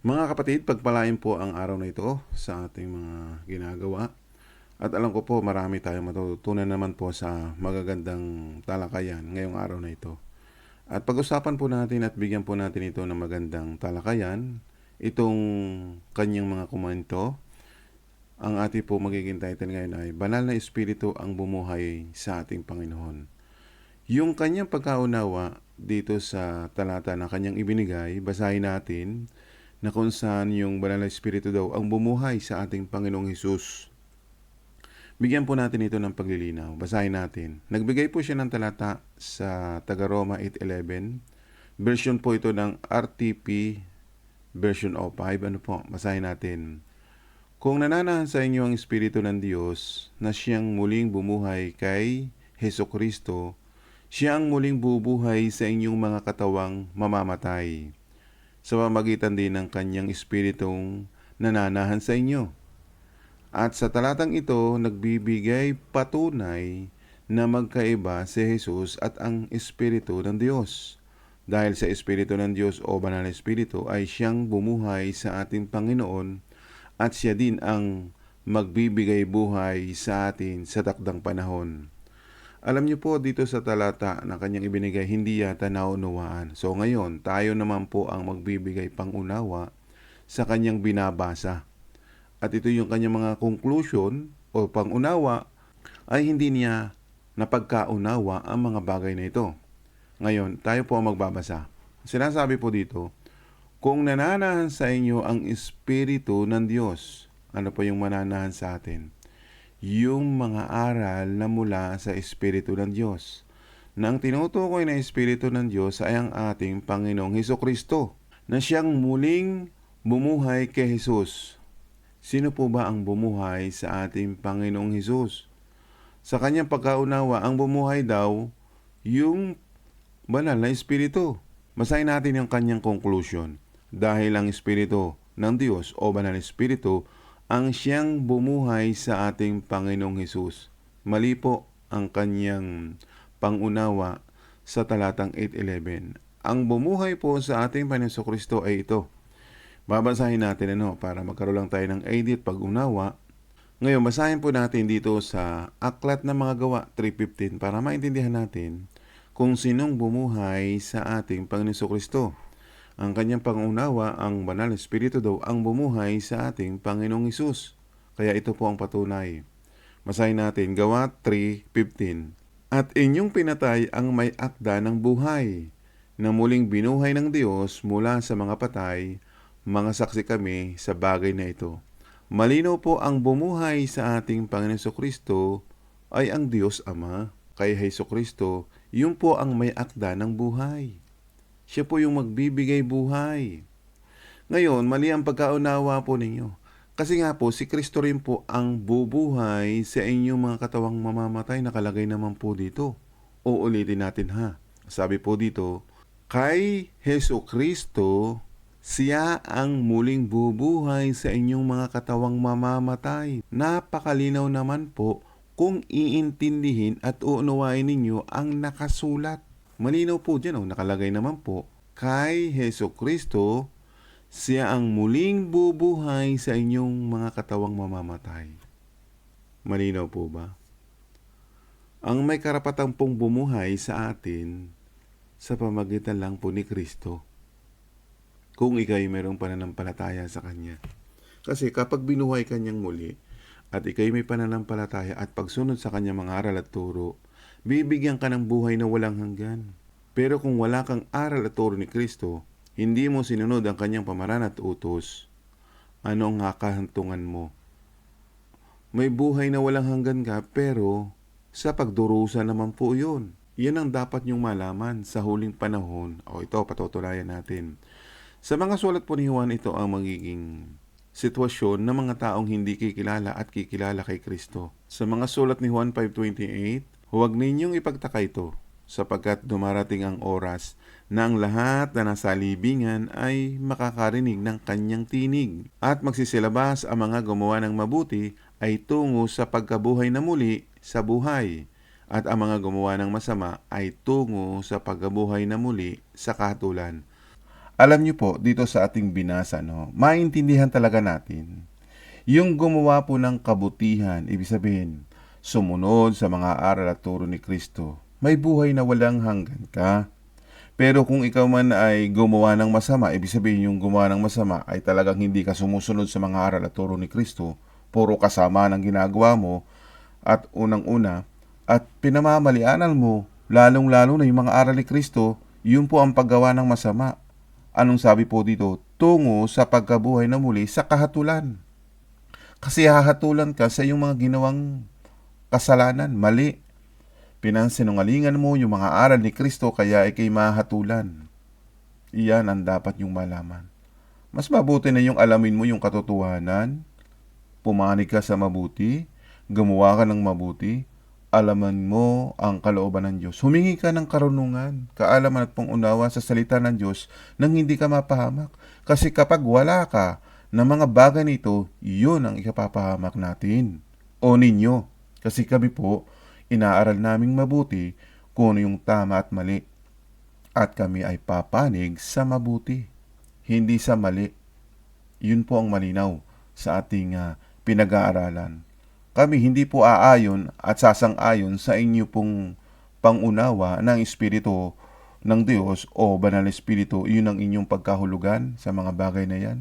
Mga kapatid, pagpalain po ang araw na ito sa ating mga ginagawa. At alam ko po marami tayong matututunan naman po sa magagandang talakayan ngayong araw na ito. At pag-usapan po natin at bigyan po natin ito ng magandang talakayan, itong kanyang mga komento. Ang ating po magiging title ngayon ay Banal na Espiritu ang bumuhay sa ating Panginoon. Yung kanyang pagkaunawa dito sa talata na kanyang ibinigay, basahin natin na kung saan yung banal na espiritu daw ang bumuhay sa ating Panginoong Hesus. Bigyan po natin ito ng paglilinaw. Basahin natin. Nagbigay po siya ng talata sa taga Roma 8.11. Version po ito ng RTP version of 5. Ano po? Basahin natin. Kung nananahan sa inyo ang Espiritu ng Diyos na siyang muling bumuhay kay Heso Kristo, siya ang muling bubuhay sa inyong mga katawang mamamatay sa pamagitan din ng kanyang espiritong nananahan sa inyo. At sa talatang ito, nagbibigay patunay na magkaiba si Jesus at ang Espiritu ng Diyos. Dahil sa Espiritu ng Diyos o Banal na Espiritu ay siyang bumuhay sa ating Panginoon at siya din ang magbibigay buhay sa atin sa takdang panahon. Alam niyo po dito sa talata na kanyang ibinigay, hindi yata naunawaan. So ngayon, tayo naman po ang magbibigay pangunawa sa kanyang binabasa. At ito yung kanyang mga conclusion o pangunawa ay hindi niya napagkaunawa ang mga bagay na ito. Ngayon, tayo po ang magbabasa. Sinasabi po dito, kung nananahan sa inyo ang Espiritu ng Diyos, ano po yung mananahan sa atin? Yung mga aral na mula sa Espiritu ng Diyos. Na ang tinutukoy na Espiritu ng Diyos ay ang ating Panginoong Heso Kristo, na siyang muling bumuhay kay Jesus. Sino po ba ang bumuhay sa ating Panginoong Hesus? Sa kanyang pagkaunawa, ang bumuhay daw yung banal na Espiritu. Masahin natin yung kanyang conclusion. Dahil ang Espiritu ng Diyos o banal na Espiritu ang siyang bumuhay sa ating Panginoong Hesus. Mali po ang kanyang pangunawa sa talatang 8.11. Ang bumuhay po sa ating Panginoong Kristo ay ito. Babasahin natin ano para magkaroon lang tayo ng edit pag-unawa. Ngayon, basahin po natin dito sa Aklat ng Mga Gawa 3.15 para maintindihan natin kung sinong bumuhay sa ating Panginoon Kristo. Ang kanyang pangunawa, ang banal na espiritu daw ang bumuhay sa ating Panginoong Isus. Kaya ito po ang patunay. Basahin natin, Gawa 3.15 At inyong pinatay ang may akda ng buhay, na muling binuhay ng Diyos mula sa mga patay, mga saksi kami sa bagay na ito. Malinaw po ang bumuhay sa ating Panginoon Kristo ay ang Diyos Ama. Kay Heso Kristo, yun po ang may akda ng buhay. Siya po yung magbibigay buhay. Ngayon, mali ang pagkaunawa po ninyo. Kasi nga po, si Kristo rin po ang bubuhay sa inyong mga katawang mamamatay. Nakalagay naman po dito. Uulitin natin ha. Sabi po dito, Kay Heso Kristo, siya ang muling bubuhay sa inyong mga katawang mamamatay. Napakalinaw naman po kung iintindihin at uunawain ninyo ang nakasulat. Malinaw po dyan, oh, nakalagay naman po, kay Heso Kristo, siya ang muling bubuhay sa inyong mga katawang mamamatay. Malinaw po ba? Ang may karapatang pong bumuhay sa atin sa pamagitan lang po ni Kristo kung ikay mayroong pananampalataya sa Kanya. Kasi kapag binuhay Kanyang muli, at ikay may pananampalataya at pagsunod sa Kanyang mga aral at turo, bibigyan ka ng buhay na walang hanggan. Pero kung wala kang aral at turo ni Kristo, hindi mo sinunod ang Kanyang pamaran at utos, ano ang kakahantungan mo? May buhay na walang hanggan ka, pero sa pagdurusa naman po yun. Yan ang dapat niyong malaman sa huling panahon. O ito, patutulayan natin. Sa mga sulat po ni Juan, ito ang magiging sitwasyon ng mga taong hindi kikilala at kikilala kay Kristo. Sa mga sulat ni Juan 5.28, huwag ninyong ipagtaka ito sapagkat dumarating ang oras na ang lahat na nasa libingan ay makakarinig ng kanyang tinig at magsisilabas ang mga gumawa ng mabuti ay tungo sa pagkabuhay na muli sa buhay at ang mga gumawa ng masama ay tungo sa pagkabuhay na muli sa kahatulan. alam niyo po, dito sa ating binasa, no, maintindihan talaga natin. Yung gumawa po ng kabutihan, ibig sabihin, sumunod sa mga aral at turo ni Kristo, may buhay na walang hanggan ka. Pero kung ikaw man ay gumawa ng masama, ibig sabihin yung gumawa ng masama ay talagang hindi ka sumusunod sa mga aral at turo ni Kristo, puro kasama ng ginagawa mo, at unang-una, at pinamamalianan mo, lalong-lalo na yung mga aral ni Kristo, yun po ang paggawa ng masama. Anong sabi po dito? Tungo sa pagkabuhay na muli sa kahatulan. Kasi hahatulan ka sa iyong mga ginawang kasalanan, mali. Pinansinungalingan mo yung mga aral ni Kristo kaya ikay mahatulan. Iyan ang dapat yung malaman. Mas mabuti na yung alamin mo yung katotohanan, pumanig ka sa mabuti, gumawa ka ng mabuti, alaman mo ang kalooban ng Diyos. Humingi ka ng karunungan, kaalaman at pangunawa sa salita ng Diyos nang hindi ka mapahamak. Kasi kapag wala ka ng mga bagay nito, yun ang ikapapahamak natin. O ninyo. Kasi kami po, inaaral naming mabuti kung ano yung tama at mali. At kami ay papanig sa mabuti, hindi sa mali. Yun po ang malinaw sa ating ah, pinag-aaralan. Kami hindi po aayon at sasang-ayon sa inyo pong pangunawa ng Espiritu ng Diyos o Banal na Espiritu, yun ang inyong pagkahulugan sa mga bagay na yan,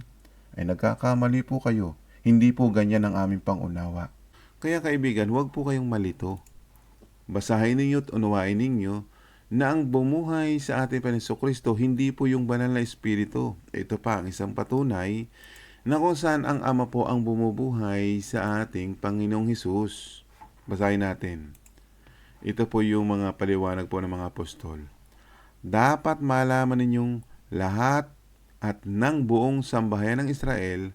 ay nagkakamali po kayo. Hindi po ganyan ang aming pangunawa. Kaya kaibigan, huwag po kayong malito. Basahin ninyo at unawain ninyo na ang bumuhay sa ating Panginoon Kristo hindi po yung banal na espiritu. Ito pa ang isang patunay na kung saan ang Ama po ang bumubuhay sa ating Panginoong Hesus. Basahin natin. Ito po yung mga paliwanag po ng mga apostol. Dapat malaman ninyong lahat at ng buong sambahayan ng Israel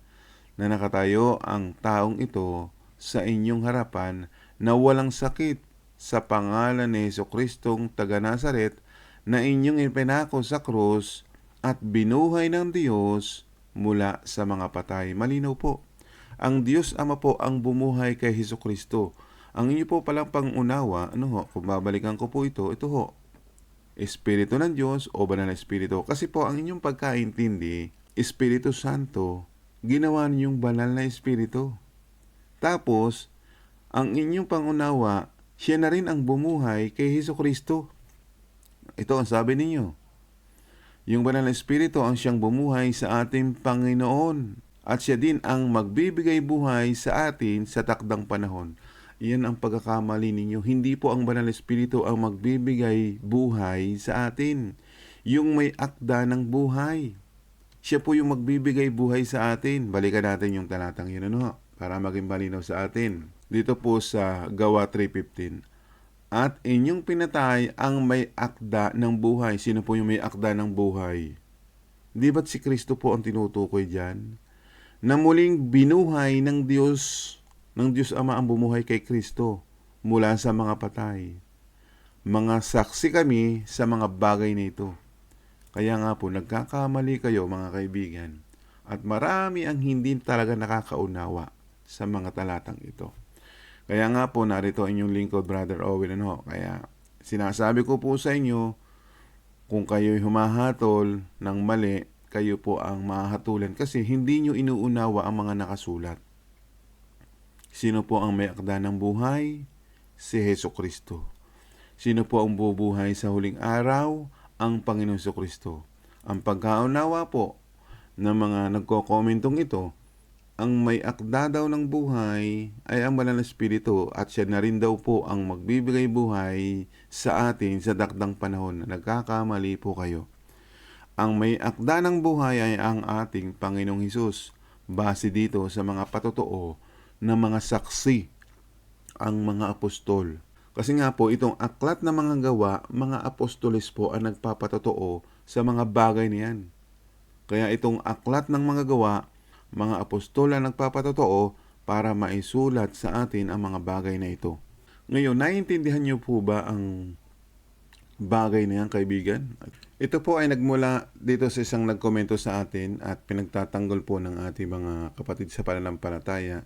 na nakatayo ang taong ito sa inyong harapan na walang sakit sa pangalan ni Heso Kristong taga Nazaret na inyong ipinako sa krus at binuhay ng Diyos mula sa mga patay. Malinaw po. Ang Diyos Ama po ang bumuhay kay Heso Kristo. Ang inyo po palang pangunawa, ano ho, kung babalikan ko po ito, ito ho, Espiritu ng Diyos o Banal na Espiritu. Kasi po ang inyong pagkaintindi, Espiritu Santo, ginawa niyong Banal na Espiritu. Tapos, ang inyong pangunawa, siya na rin ang bumuhay kay Heso Kristo. Ito ang sabi ninyo. Yung banal na espiritu ang siyang bumuhay sa ating Panginoon at siya din ang magbibigay buhay sa atin sa takdang panahon. Iyan ang pagkakamali ninyo. Hindi po ang banal na espiritu ang magbibigay buhay sa atin. Yung may akda ng buhay. Siya po yung magbibigay buhay sa atin. Balikan natin yung talatang yun ano, para maging malinaw sa atin. Dito po sa Gawa 3.15 at inyong pinatay ang may akda ng buhay. Sino po yung may akda ng buhay? Di ba't si Kristo po ang tinutukoy dyan? Na muling binuhay ng Diyos, ng Diyos Ama ang bumuhay kay Kristo mula sa mga patay. Mga saksi kami sa mga bagay na ito. Kaya nga po, nagkakamali kayo mga kaibigan. At marami ang hindi talaga nakakaunawa sa mga talatang ito. Kaya nga po, narito ang inyong lingkod, Brother Owen. Ano? Kaya sinasabi ko po sa inyo, kung kayo'y humahatol ng mali, kayo po ang mahatulan kasi hindi nyo inuunawa ang mga nakasulat. Sino po ang may akda ng buhay? Si Heso Kristo. Sino po ang bubuhay sa huling araw? Ang Panginoon Kristo. Ang pagkaunawa po ng mga nagko-commentong ito, ang may akda daw ng buhay ay ang banal na espiritu at siya na rin daw po ang magbibigay buhay sa atin sa dakdang panahon. Nagkakamali po kayo. Ang may akda ng buhay ay ang ating Panginoong Hesus. Base dito sa mga patotoo ng mga saksi, ang mga apostol. Kasi nga po, itong aklat na mga gawa, mga apostoles po ang nagpapatotoo sa mga bagay na yan. Kaya itong aklat ng mga gawa, mga apostol ang nagpapatotoo para maisulat sa atin ang mga bagay na ito. Ngayon, naiintindihan niyo po ba ang bagay na yan, kaibigan? Ito po ay nagmula dito sa isang nagkomento sa atin at pinagtatanggol po ng ating mga kapatid sa pananampalataya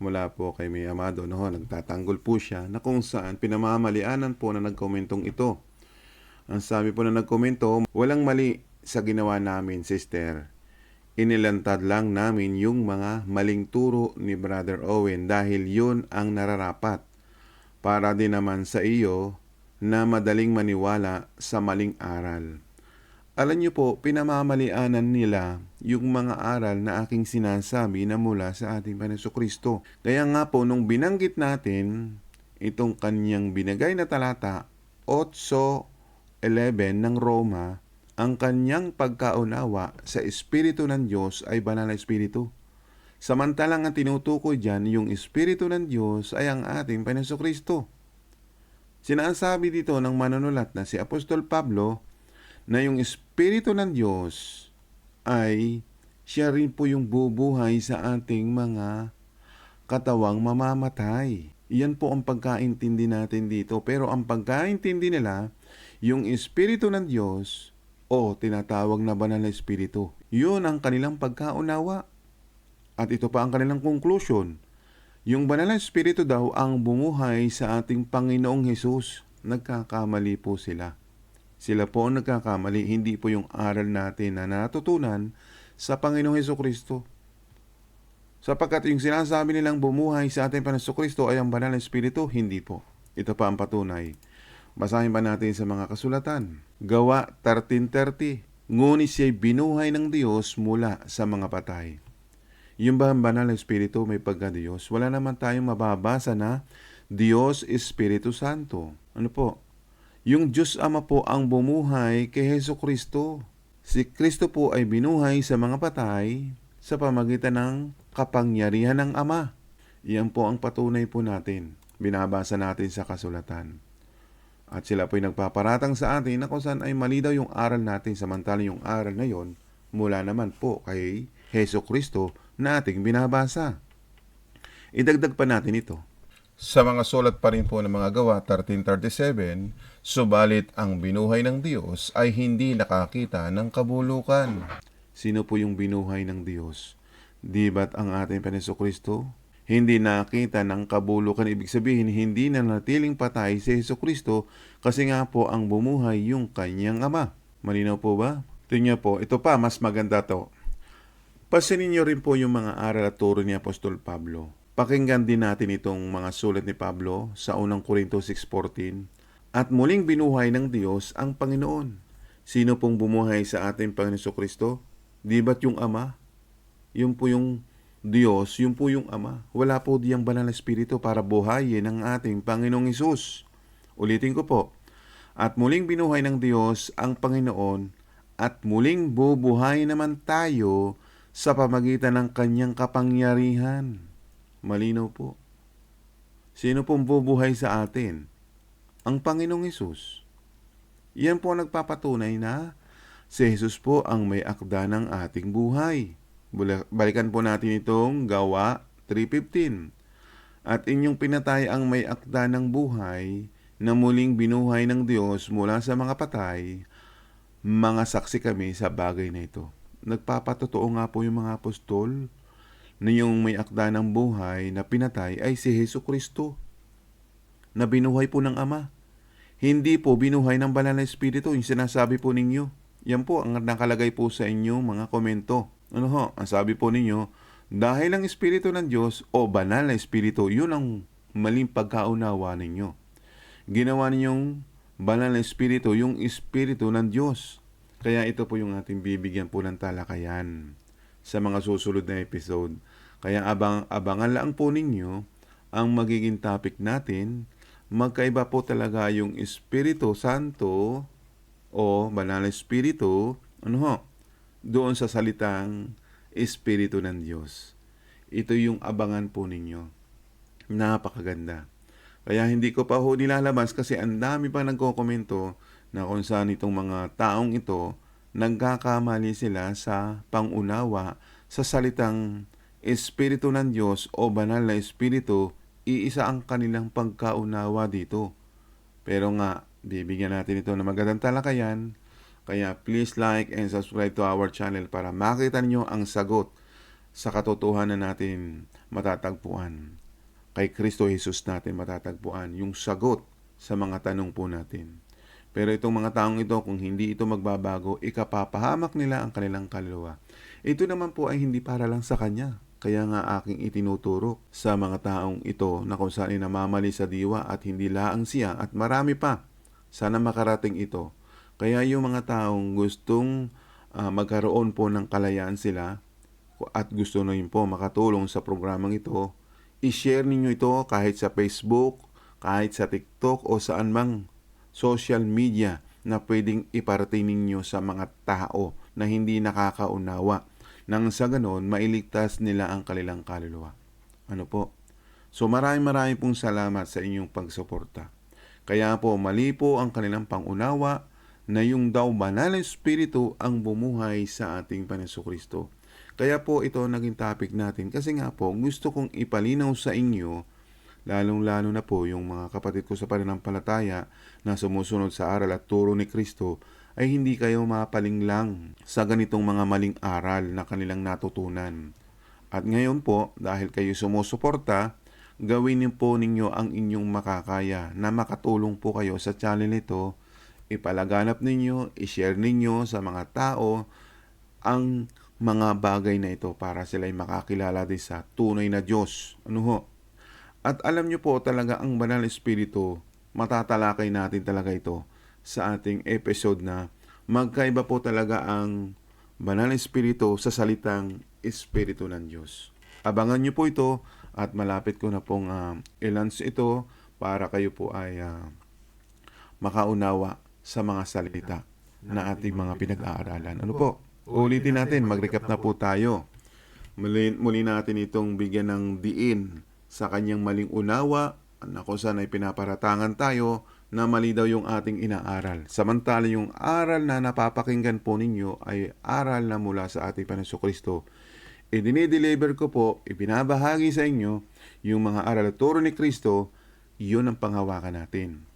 mula po kay May Amado. No, nagtatanggol po siya na kung saan pinamamalianan po na nagkomentong ito. Ang sabi po na nagkomento, walang mali sa ginawa namin, sister. Inilantad lang namin yung mga maling turo ni Brother Owen dahil yun ang nararapat para din naman sa iyo na madaling maniwala sa maling aral. Alam niyo po, pinamamalianan nila yung mga aral na aking sinasabi na mula sa ating Panginoon Kristo. Kaya nga po, nung binanggit natin itong kanyang binagay na talata, 8.11 ng Roma, ang kanyang pagkaunawa sa Espiritu ng Diyos ay banal na Espiritu. Samantalang ang tinutukoy dyan, yung Espiritu ng Diyos ay ang ating Panginoon Kristo. Sinasabi dito ng manunulat na si Apostol Pablo na yung Espiritu ng Diyos ay siya rin po yung bubuhay sa ating mga katawang mamamatay. Iyan po ang pagkaintindi natin dito. Pero ang pagkaintindi nila, yung Espiritu ng Diyos o tinatawag na banal na Espiritu. Yun ang kanilang pagkaunawa. At ito pa ang kanilang conclusion. Yung banal na Espiritu daw ang bumuhay sa ating Panginoong Hesus. Nagkakamali po sila. Sila po ang nagkakamali, hindi po yung aral natin na natutunan sa Panginoong Heso Kristo. Sapagkat yung sinasabi nilang bumuhay sa ating Panginoong Kristo ay ang banal na Espiritu, hindi po. Ito pa ang patunay. Basahin pa natin sa mga kasulatan. Gawa 13.30 Ngunit siya'y binuhay ng Diyos mula sa mga patay. Yung ba ang banal na Espiritu may pagka-Diyos? Wala naman tayong mababasa na Diyos Espiritu Santo. Ano po? Yung Diyos Ama po ang bumuhay kay Heso Kristo. Si Kristo po ay binuhay sa mga patay sa pamagitan ng kapangyarihan ng Ama. Iyan po ang patunay po natin. Binabasa natin sa kasulatan. At sila po'y nagpaparatang sa atin na kung saan ay mali daw yung aral natin samantalang yung aral na yon mula naman po kay Heso Kristo na ating binabasa. Idagdag pa natin ito. Sa mga sulat pa rin po ng mga gawa 1337, subalit ang binuhay ng Diyos ay hindi nakakita ng kabulukan. Sino po yung binuhay ng Diyos? Di ba't ang ating Panginoon Kristo? Hindi nakita ng kabulukan, ibig sabihin hindi na natiling patay si Heso Kristo kasi nga po ang bumuhay yung kanyang ama. Malinaw po ba? Tingnan po, ito pa, mas maganda to. Pasinin niyo rin po yung mga aral at turo ni Apostol Pablo. Pakinggan din natin itong mga sulat ni Pablo sa unang Korinto 6.14. At muling binuhay ng Diyos ang Panginoon. Sino pong bumuhay sa ating Panginoon Kristo? Di ba't yung Ama? Yun po yung Diyos, yun po yung Ama. Wala po diyang banal na Espiritu para buhayin ang ating Panginoong Isus. Ulitin ko po. At muling binuhay ng Diyos ang Panginoon at muling bubuhay naman tayo sa pamagitan ng kanyang kapangyarihan. Malinaw po. Sino pong bubuhay sa atin? Ang Panginoong Isus. Yan po ang nagpapatunay na si Jesus po ang may akda ng ating buhay. Balikan po natin itong gawa 3.15. At inyong pinatay ang may akda ng buhay na muling binuhay ng Diyos mula sa mga patay, mga saksi kami sa bagay na ito. Nagpapatotoo nga po yung mga apostol na yung may akda ng buhay na pinatay ay si Heso Kristo na binuhay po ng Ama. Hindi po binuhay ng banal na Espiritu yung sinasabi po ninyo. Yan po ang nakalagay po sa inyo mga komento. Ano ho, ang sabi po ninyo, dahil ang Espiritu ng Diyos o banal na Espiritu, yun ang maling pagkaunawa ninyo. Ginawa ninyong banal na Espiritu, yung Espiritu ng Diyos. Kaya ito po yung ating bibigyan po ng talakayan sa mga susunod na episode. Kaya abang, abangan lang po ninyo ang magiging topic natin. Magkaiba po talaga yung Espiritu Santo o Banal na Espiritu ano ho, doon sa salitang Espiritu ng Diyos. Ito yung abangan po ninyo. Napakaganda. Kaya hindi ko pa ho nilalabas kasi ang dami pa nagkokomento na kung saan itong mga taong ito nagkakamali sila sa pangunawa sa salitang Espiritu ng Diyos o banal na Espiritu, iisa ang kanilang pagkaunawa dito. Pero nga, bibigyan natin ito ng magandang talakayan, kaya please like and subscribe to our channel para makita niyo ang sagot sa katotohanan natin matatagpuan. Kay Kristo Jesus natin matatagpuan yung sagot sa mga tanong po natin. Pero itong mga taong ito, kung hindi ito magbabago, ikapapahamak nila ang kanilang kaluluwa. Ito naman po ay hindi para lang sa kanya. Kaya nga aking itinuturo sa mga taong ito na kung saan ay namamali sa diwa at hindi laang siya at marami pa. Sana makarating ito. Kaya yung mga taong gustong ah, magkaroon po ng kalayaan sila at gusto na po makatulong sa programang ito, i-share ninyo ito kahit sa Facebook, kahit sa TikTok o saan mang social media na pwedeng iparating ninyo sa mga tao na hindi nakakaunawa nang sa ganon mailigtas nila ang kanilang kaluluwa. Ano po? So maraming maraming pong salamat sa inyong pagsuporta. Kaya po mali po ang kanilang pangunawa na yung daw banal na espiritu ang bumuhay sa ating Panginoon. Kaya po ito naging topic natin kasi nga po gusto kong ipalinaw sa inyo lalong-lalo na po yung mga kapatid ko sa pananampalataya na sumusunod sa aral at turo ni Kristo ay hindi kayo mapalinglang sa ganitong mga maling aral na kanilang natutunan. At ngayon po, dahil kayo sumusuporta, gawin niyo po ninyo ang inyong makakaya na makatulong po kayo sa channel ito. Ipalaganap ninyo, ishare ninyo sa mga tao ang mga bagay na ito para sila ay makakilala din sa tunay na Diyos. Ano ho? At alam niyo po talaga ang banal na espiritu, matatalakay natin talaga ito sa ating episode na magkaiba po talaga ang banal na espiritu sa salitang espiritu ng Diyos. Abangan niyo po ito at malapit ko na pong uh, ilance ito para kayo po ay ah, makaunawa sa mga salita na ating mga pinag-aaralan. Ano po? Ulitin natin, mag-recap na po tayo. Muli, muli natin itong bigyan ng diin sa kanyang maling unawa na kung saan ay pinaparatangan tayo na mali daw yung ating inaaral. Samantala yung aral na napapakinggan po ninyo ay aral na mula sa ating Panginoon Kristo. Idinideliver ko po, ibinabahagi sa inyo yung mga aral at turo ni Kristo, yun ang panghawakan natin.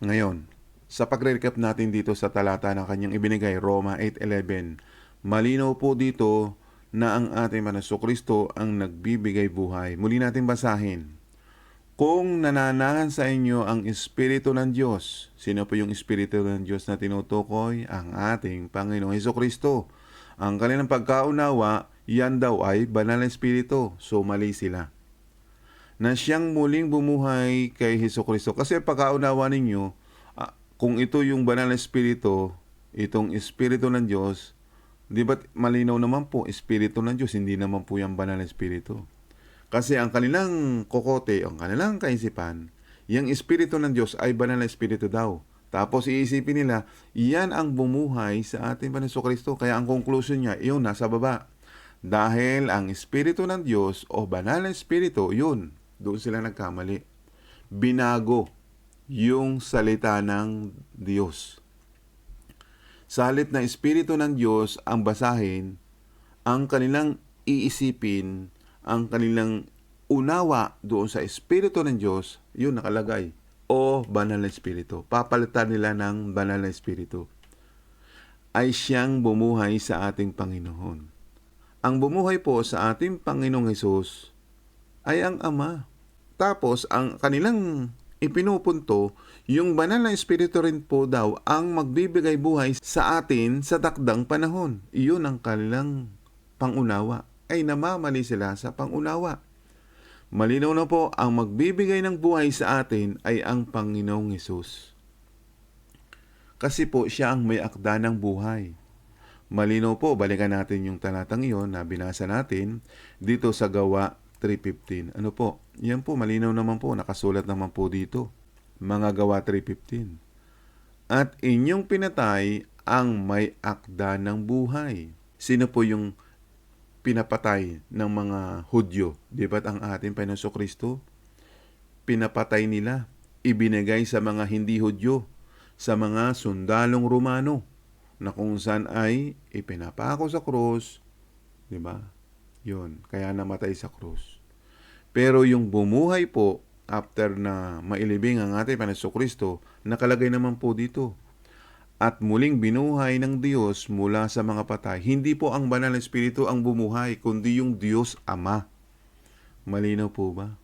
Ngayon, sa pagre-recap natin dito sa talata na kanyang ibinigay, Roma 8.11, malinaw po dito na ang ating Panginoon Kristo ang nagbibigay buhay. Muli natin basahin. Kung nananahan sa inyo ang Espiritu ng Diyos, sino po yung Espiritu ng Diyos na tinutukoy? Ang ating Panginoong Heso Kristo. Ang kanilang pagkaunawa, yan daw ay banal na Espiritu. So mali sila. Na siyang muling bumuhay kay Heso Kristo. Kasi pagkaunawa ninyo, kung ito yung banal na Espiritu, itong Espiritu ng Diyos, di ba malinaw naman po, Espiritu ng Diyos, hindi naman po yung banal na Espiritu. Kasi ang kanilang kokote, ang kanilang kaisipan, yung Espiritu ng Diyos ay banal na Espiritu daw. Tapos iisipin nila, iyan ang bumuhay sa ating Panginoon Kristo. Kaya ang conclusion niya, iyon, nasa baba. Dahil ang Espiritu ng Diyos o banal na Espiritu, yun, doon sila nagkamali. Binago yung salita ng Diyos. Salit na Espiritu ng Diyos ang basahin, ang kanilang iisipin, ang kanilang unawa doon sa Espiritu ng Diyos, yun nakalagay. O banal na Espiritu. Papalitan nila ng banal na Espiritu. Ay siyang bumuhay sa ating Panginoon. Ang bumuhay po sa ating Panginoong Hesus ay ang Ama. Tapos, ang kanilang ipinupunto, yung banal na Espiritu rin po daw ang magbibigay buhay sa atin sa takdang panahon. Iyon ang kanilang pangunawa ay namamali sila sa pangunawa. Malinaw na po, ang magbibigay ng buhay sa atin ay ang Panginoong Yesus. Kasi po siya ang may akda ng buhay. Malinaw po, balikan natin yung talatang iyon na binasa natin dito sa gawa 3.15. Ano po? Yan po, malinaw naman po, nakasulat naman po dito. Mga gawa 3.15. At inyong pinatay ang may akda ng buhay. Sino po yung pinapatay ng mga Hudyo. Di ba't ang ating Panginoon Kristo? Pinapatay nila, ibinigay sa mga hindi Hudyo, sa mga sundalong Romano, na kung saan ay ipinapako sa krus, di ba? Yun, kaya namatay sa krus. Pero yung bumuhay po, after na mailibing ang ating Panginoon Kristo, nakalagay naman po dito, at muling binuhay ng Diyos mula sa mga patay. Hindi po ang banal na espiritu ang bumuhay, kundi yung Diyos Ama. Malinaw po ba?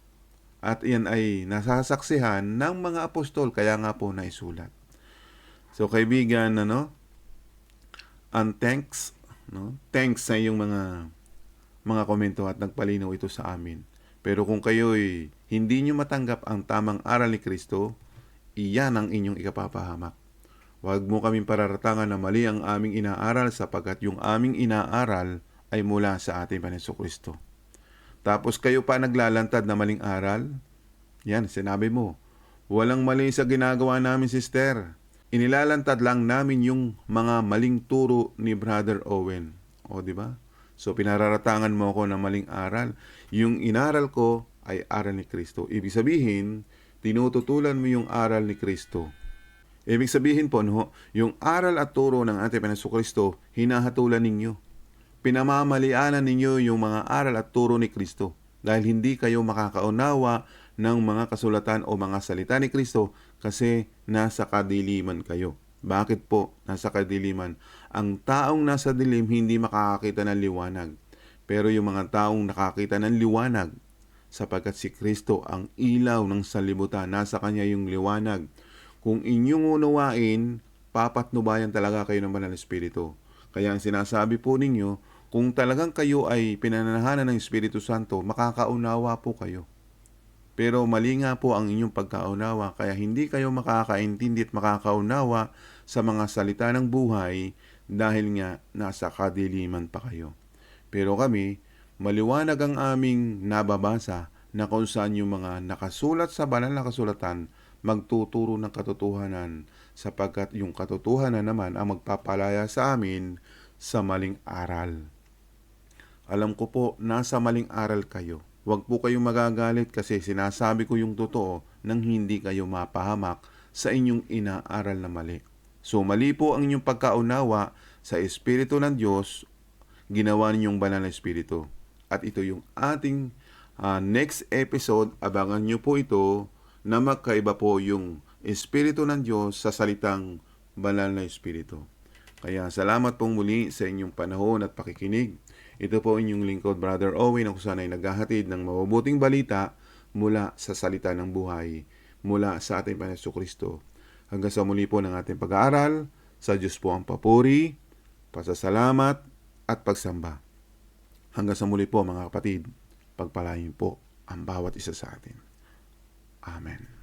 At yan ay nasasaksihan ng mga apostol, kaya nga po naisulat. So kaibigan, ano? Ang thanks, no? Thanks sa iyong mga mga komento at nagpalinaw ito sa amin. Pero kung kayo'y hindi nyo matanggap ang tamang aral ni Kristo, iyan ang inyong ikapapahamak. Huwag mo kaming pararatangan na mali ang aming inaaral sapagkat yung aming inaaral ay mula sa ating Panginoon Kristo. Tapos kayo pa naglalantad na maling aral? Yan, sinabi mo. Walang mali sa ginagawa namin, sister. Inilalantad lang namin yung mga maling turo ni Brother Owen. O, di ba? So, pinararatangan mo ako ng maling aral. Yung inaral ko ay aral ni Kristo. Ibig sabihin, tinututulan mo yung aral ni Kristo. Ibig sabihin po, no, yung aral at turo ng ating Panginoon Kristo, hinahatulan ninyo. Pinamamalianan ninyo yung mga aral at turo ni Kristo dahil hindi kayo makakaunawa ng mga kasulatan o mga salita ni Kristo kasi nasa kadiliman kayo. Bakit po nasa kadiliman? Ang taong nasa dilim hindi makakakita ng liwanag. Pero yung mga taong nakakita ng liwanag, sapagkat si Kristo ang ilaw ng salibutan, nasa Kanya yung liwanag. Kung inyong unawain, papatnubayan talaga kayo ng Banal na Espiritu. Kaya ang sinasabi po ninyo, kung talagang kayo ay pinananahanan ng Espiritu Santo, makakaunawa po kayo. Pero mali nga po ang inyong pagkaunawa, kaya hindi kayo makakaintindi at makakaunawa sa mga salita ng buhay dahil nga nasa kadiliman pa kayo. Pero kami, maliwanag ang aming nababasa na kung saan yung mga nakasulat sa banal na kasulatan magtuturo ng katotohanan sapagkat yung katotohanan naman ang magpapalaya sa amin sa maling aral. Alam ko po, nasa maling aral kayo. Huwag po kayong magagalit kasi sinasabi ko yung totoo nang hindi kayo mapahamak sa inyong inaaral na mali. So mali po ang inyong pagkaunawa sa Espiritu ng Diyos, ginawa ninyong banal na Espiritu. At ito yung ating uh, next episode. Abangan nyo po ito na magkaiba po yung Espiritu ng Diyos sa salitang banal na Espiritu. Kaya salamat pong muli sa inyong panahon at pakikinig. Ito po inyong lingkod, Brother Owen, ako sana'y naghahatid ng mabubuting balita mula sa salita ng buhay, mula sa ating Panginoon Kristo. Hanggang sa muli po ng ating pag-aaral, sa Diyos po ang papuri, pasasalamat, at pagsamba. Hanggang sa muli po mga kapatid, pagpalain po ang bawat isa sa atin. Amen.